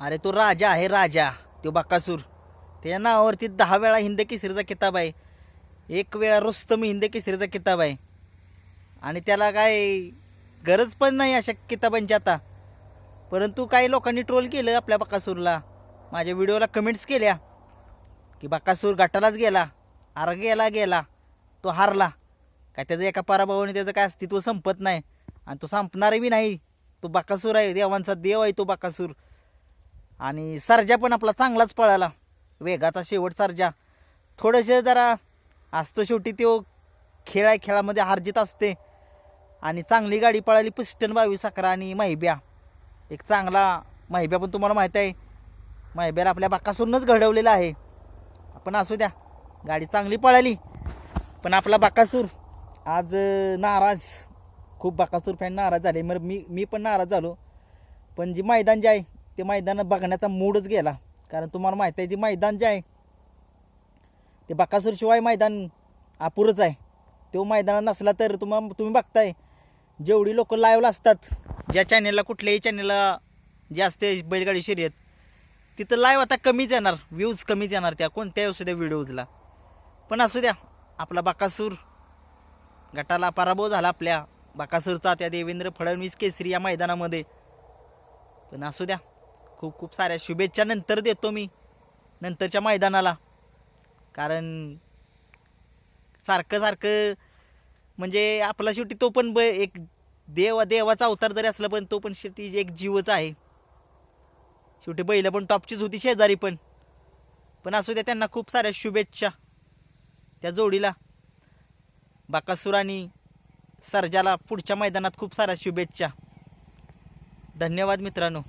अरे तो राजा आहे राजा. तो बकासूर त्या नावावरती दहा वेळा हिंद केसरीचा किताब आहे. एक वेळा रुस्तम हिंद केसरीचा किताब आहे. आणि त्याला काय गरज पण नाही अशा किताबांची आता. परंतु काही लोकांनी ट्रोल केलं आपल्या बकासूरला माझ्या व्हिडिओला कमेंट्स केल्या. की बकासूर गटालाच गेला. अर गेला गेला. तो हारला. काय त्याचं एका पराभवाने त्याचं काय अस्तित्व संपत नाही. आणि तो संपणारही बी नाही. तो बकासूर आहे. देवांचा देव आहे तो बकासूर आणि सर्जा पण आपला चांगलाच पळाला. वेगाचा शेवट सर्जा. थोडंसं जरा असतो शेवटी तो खेळ आहे खेळामध्ये हार्जित असते. आणि चांगली गाडी पळाली पिस्टन बावीस अकरा आणि माहिब्या. एक चांगला माहिब्या पण तुम्हाला माहीत आहे. माहिब्याला आपल्या बाकासूरनंच घडवलेला आहे. आपण असू द्या. गाडी चांगली पळाली. पण आपला बाकासूर आज नाराज. खूप बाकासूर फॅन नाराज झाले. मग मी मी पण नाराज झालो. पण जी मैदान जे आहे ते मैदान बघण्याचा मूडच गेला. कारण तुम्हाला माहीत आहे ते मैदान जे आहे ते बकासूरशिवाय मैदान अपुरंच आहे. तो मैदान नसला तर तुम्हा तुम्ही बघताय जेवढी लोक लाईव्हला असतात ज्या चॅनेलला कुठल्याही चॅनेलला जे असते बैलगाडी शर्यत तिथं लाईव्ह आता कमीच येणार व्ह्यूज कमीच येणार त्या कोणत्याही असू द्या व्हिडिओजला पण असू द्या आपला बकासूर गटाला पराभव झाला आपल्या बकासूरचा त्या देवेंद्र फडणवीस केसरी या मैदानामध्ये. पण असू द्या खूप खूप साऱ्या शुभेच्छा नंतर देतो मी. नंतरच्या मैदानाला. कारण सारखं सारखं म्हणजे आपला शेवटी तो पण ब एक देव देवाचा अवतार जरी असला पण तो पण शेवटी एक जीवच आहे. शेवटी बैल पण टॉपचीच होती शेजारी पण. पण असू द्या त्यांना खूप साऱ्या शुभेच्छा त्या जोडीला. बाकासूर आणि सर्जाला पुढच्या मैदानात खूप साऱ्या शुभेच्छा. धन्यवाद मित्रांनो.